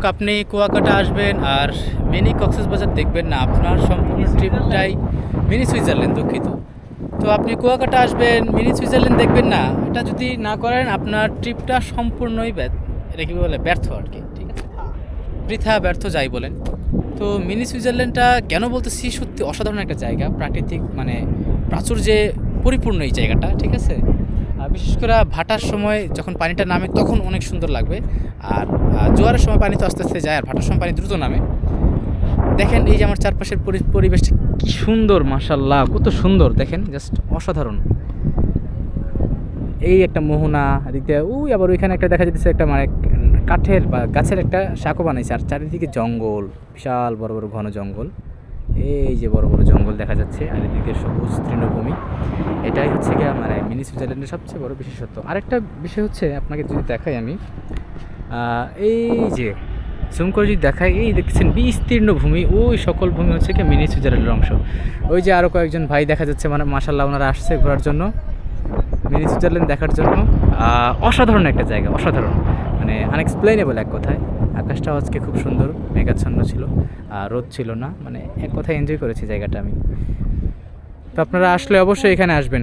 দর্শক, আপনি কুয়াকাটা আসবেন আর মিনি কক্সবাজার দেখবেন না। আপনার সম্পূর্ণ ট্রিপটাই মিনি সুইজারল্যান্ড দুঃখিত। তো আপনি কুয়াকাটা আসবেন, মিনি সুইজারল্যান্ড দেখবেন না। এটা যদি না করেন, আপনার ট্রিপটা সম্পূর্ণই এটা কি বলে, ব্যর্থ আর কি, ঠিক আছে? বৃথা, ব্যর্থ, যাই বলেন। তো মিনি সুইজারল্যান্ডটা কেন বলতেছি, সত্যি অসাধারণ একটা জায়গা, প্রাকৃতিক মানে প্রাচুর্যে পরিপূর্ণ এই জায়গাটা, ঠিক আছে? বিশেষ করে ভাটার সময় যখন পানিটা নামে তখন অনেক সুন্দর লাগবে। আর জোয়ারের সময় পানি তো আস্তে আস্তে যায়, আর ভাটার সময় পানি দ্রুত নামে। দেখেন এই যে আমার চারপাশের পরি- পরিবেশটা কি সুন্দর মাশাল্লাহ কত সুন্দর, দেখেন জাস্ট অসাধারণ। এই একটা মোহনা দিতে ওই আবার ওইখানে একটা দেখা যাচ্ছে একটা মানে কাঠের বা গাছের একটা শাকও বানাইছে, আর চারিদিকে জঙ্গল, বিশাল বড় বড় ঘন জঙ্গল। এই যে বড় বড় জঙ্গল দেখা যাচ্ছে, আর এদিকে সবুজ তৃণভূমি। এটাই হচ্ছে গিয়ে মানে মিনি সুইজারল্যান্ডের সবচেয়ে বড় বিশেষত্ব। আরেকটা বিষয় হচ্ছে, আপনাকে যদি দেখাই আমি এই যে জুম করে যদি দেখাই, এই দেখছেন বিস্তীর্ণ ভূমি ওই সকল ভূমি হচ্ছে কি মিনি সুইজারল্যান্ডের অংশ। ওই যে আরও কয়েকজন ভাই দেখা যাচ্ছে মানে মাসাল্লাহ ওনারা আসছে ঘোরার জন্য, মিনি সুইজারল্যান্ড দেখার জন্য। অসাধারণ একটা জায়গা, অসাধারণ। মানে আনএক্সপ্লেনেবল এক কথায়। আকাশটাও আজকে খুব সুন্দর, মেঘাচ্ছন্ন ছিল, আর রোদ ছিল না মানে এক কথায় এনজয় করেছি জায়গাটা আমি। তো আপনারা আসলে অবশ্যই এখানে আসবেন।